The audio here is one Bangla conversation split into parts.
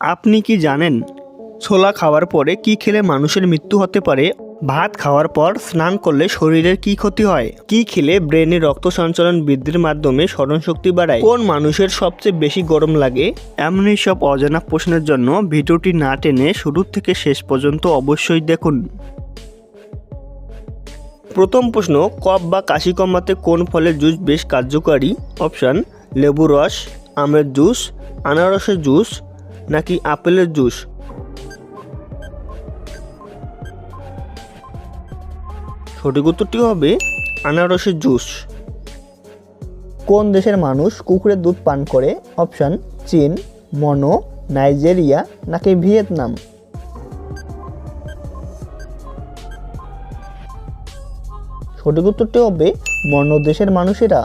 আপনি কি জানেন ছোলা খাওয়ার পরে কি খেলে মানুষের মৃত্যু হতে পারে? ভাত খাওয়ার পর স্নান করলে শরীরের কি ক্ষতি হয়? কি খেলে ব্রেনে রক্ত সঞ্চালন বৃদ্ধির মাধ্যমে স্মরণশক্তি বাড়ায়? কোন মানুষের সবচেয়ে বেশি গরম লাগে? এমনই সব অজানা প্রশ্নের জন্য ভিডিওটি না টেনে শুরু থেকে শেষ পর্যন্ত অবশ্যই দেখুন। প্রথম প্রশ্ন কফ বা কাশি কমাতে কোন ফলের জুস বেশ কার্যকারী? অপশান, লেবু রস, আমের জুস, আনারসের জুস নাকি আপেলের জুস? সঠিক উত্তরটি হবে আনারসের জুস। কোন দেশের মানুষ কুকুরের দুধ পান করে? অপশান চীন মনো নাইজেরিয়া নাকি ভিয়েতনাম? সঠিক উত্তরটি হবে মন্য দেশের মানুষেরা।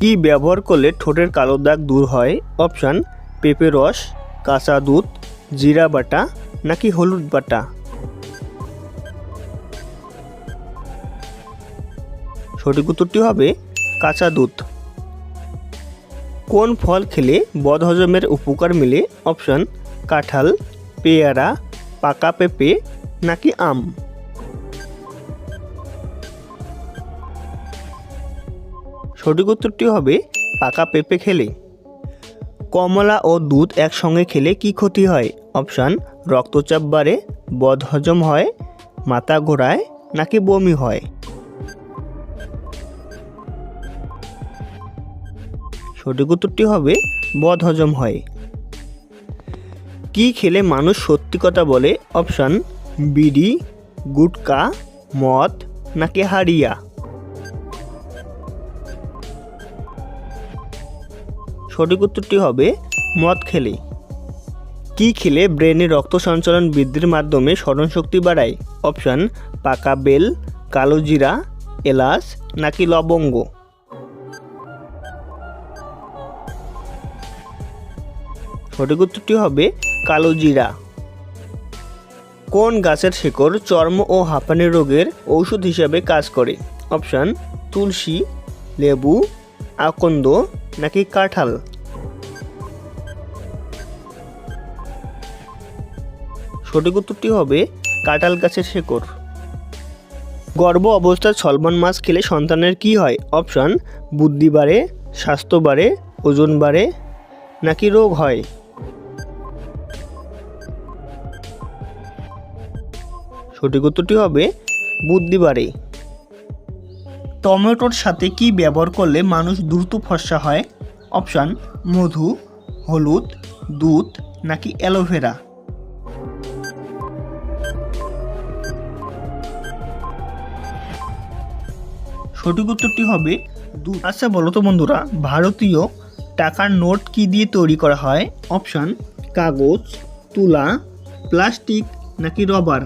কি ব্যবহার করলে ঠোঁটের কালো দাগ দূর হয়? অপশান পেঁপে রস, কাঁচা দুধ, জিরা বাটা নাকি হলুদ বাটা? সঠিক উত্তরটি হবে কাঁচা দুধ। কোন ফল খেলে বদহজমের উপকার মিলে? অপশান, কাঁঠাল, পেয়ারা, পাকা পেঁপে নাকি আম? সঠিক উত্তরটি হবে পাকা পেঁপে খেলে। কমলা ও দুধ একসঙ্গে খেলে কি ক্ষতি হয়? অপশান, রক্তচাপ বাড়ে, বদহজম হয়, মাথা ঘোরায় নাকি বমি হয়? সঠিক উত্তরটি হবে, বদহজম হয়। কি খেলে মানুষ সত্যি কথা বলে? অপশান, বিড়ি, গুটকা, মদ নাকি হাড়িয়া? সঠিক উত্তরটি হবে মদ খেলে। কি খেলে ব্রেনে রক্ত সঞ্চালন বৃদ্ধির মাধ্যমে স্মরণশক্তি বাড়ায়? অপশান, পাকা বেল, কালো জিরা, এলাচ, নাকি লবঙ্গ? সঠিক উত্তরটি হবে কালো জিরা। কোন গাছের শেকড় চর্ম ও হাঁপানি রোগের ঔষধ হিসাবে কাজ করে? অপশান, তুলসী, লেবু, আকন্দ, নাকি কাঁঠাল? সঠিক উত্তরটি হবে কাঁঠাল গাছের শেকড়। গর্ভ অবস্থায় সলমন মাছ খেলে সন্তানের কি হয়? অপশান, বুদ্ধি বাড়ে, স্বাস্থ্য বাড়ে, ওজন বাড়ে, নাকি রোগ হয়? সঠিক উত্তরটি হবে, বুদ্ধি বাড়ে। টমেটোর সাথে কি ব্যবহার করলে মানুষ দ্রুত ফর্সা হয়? অপশান, মধু, হলুদ, দুধ, নাকি অ্যালোভেরা? সঠিক উত্তরটি হবে দু। আচ্ছা বলো তো বন্ধুরা, ভারতীয় টাকার নোট কি দিয়ে তৈরি করা হয়? অপশান, কাগজ, তুলা, প্লাস্টিক নাকি রবার?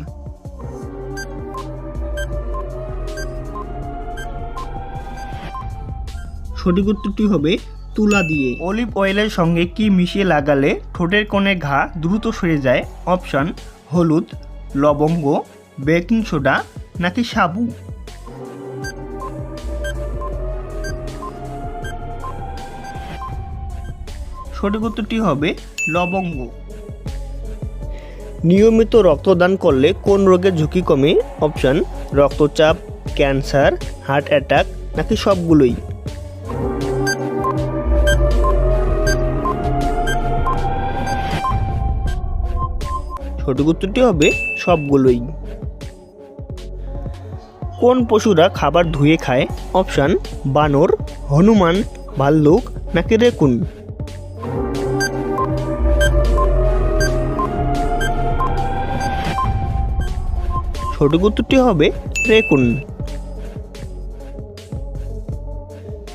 সঠিক উত্তরটি হবে তুলা দিয়ে। অলিভ অয়েলের সঙ্গে কি মিশিয়ে লাগালে ঠোঁটের কোণে ঘা দ্রুত সরে যায়? অপশান, হলুদ, লবঙ্গ, বেকিং সোডা নাকি সাবু? সঠিক উত্তরটি হবে লবঙ্গ। নিয়মিত রক্তদান করলে কোন রোগের ঝুঁকি কমে? অপশান, রক্তচাপ, ক্যান্সার, হার্ট অ্যাটাক, নাকি সবগুলোই? সঠিক উত্তরটি হবে সবগুলোই। কোন পশুরা খাবার ধুয়ে খায়? অপশান, বানর, হনুমান, ভাল্লুক, নাকি রেকুন? সঠিক উত্তরটি হবে রেকুন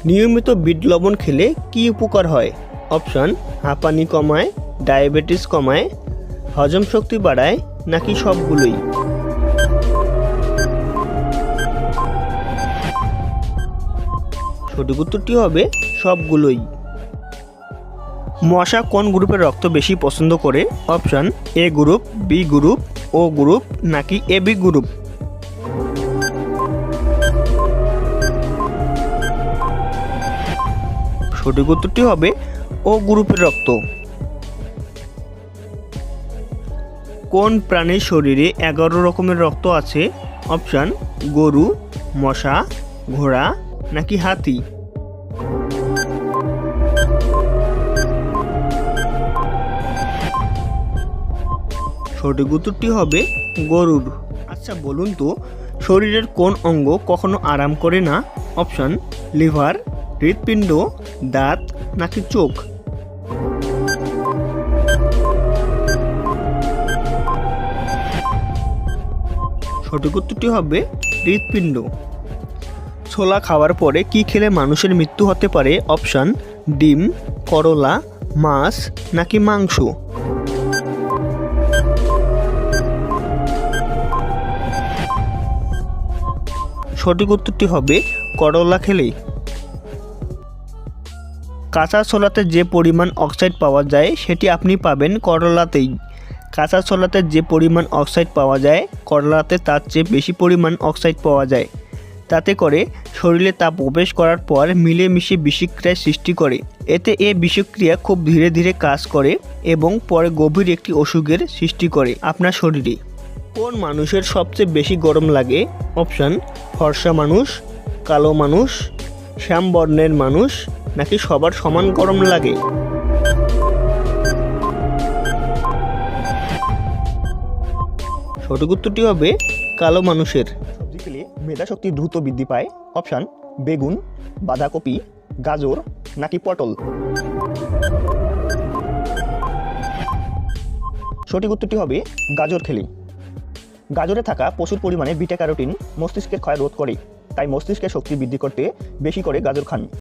নিয়মিত বিট লবণ খেলে কি উপকার হয়? অপশান, হাঁপানি কমায়, ডায়াবেটিস কমায়, হজম শক্তি বাড়ায়, নাকি সবগুলোই? সঠিক উত্তরটি হবে সবগুলোই। মশা কোন গ্রুপের রক্ত বেশি পছন্দ করে? Option, A group, B group O group নাকি এবি গ্রুপ? সঠিক উত্তরটি হবে ও গ্রুপের রক্ত। কোন প্রাণীর শরীরে এগারো রকমের রক্ত আছে? অপশান, গরু, মশা, ঘোড়া নাকি হাতি? সঠিক উত্তরটি হবে গরুর। আচ্ছা বলুন তো, শরীরের কোন অঙ্গ কখনো আরাম করে না? অপশান, লিভার, হৃৎপিণ্ড, দাঁত নাকি চোখ? সঠিক উত্তরটি হবে হৃৎপিণ্ড। ছোলা খাওয়ার পরে কি খেলে মানুষের মৃত্যু হতে পারে? অপশান, ডিম, করলা, মাছ নাকি মাংস? সঠিক উত্তরটি হবে করলা খেলেই কাঁচা ছোলাতে যে পরিমাণ অক্সাইড পাওয়া যায়, সেটি আপনি পাবেন করলাতেই। কাঁচা ছোলাতে যে পরিমাণ অক্সাইড পাওয়া যায়, করলাতে তার চেয়ে বেশি পরিমাণ অক্সাইড পাওয়া যায়। তাতে করে শরীরে তা প্রবেশ করার পর মিলেমিশে বিষক্রিয়ার সৃষ্টি করে। এতে এ বিষক্রিয়া খুব ধীরে ধীরে কাজ করে এবং পরে গভীর একটি অসুখের সৃষ্টি করে আপনার শরীরে। কোন মানুষের সবচেয়ে বেশি গরম লাগে? অপশান ফর্সা মানুষ, কালো মানুষ, শ্যাম বর্ণের মানুষ, নাকি সবার সমান গরম লাগে? সঠিক উত্তরটি হবে কালো মানুষের। খেলে মেধাশক্তি দ্রুত বৃদ্ধি পায়। অপশান, বেগুন, বাঁধাকপি, গাজর, নাকি পটল? সঠিক উত্তরটি হবে গাজর খেলে। গাজরে থাকা প্রচুর পরিমাণে বিটা ক্যারোটিন মস্তিষ্কের ক্ষয় রোধ করে, তাই মস্তিষ্কের শক্তি বৃদ্ধি করতে বেশি করে গাজর খান।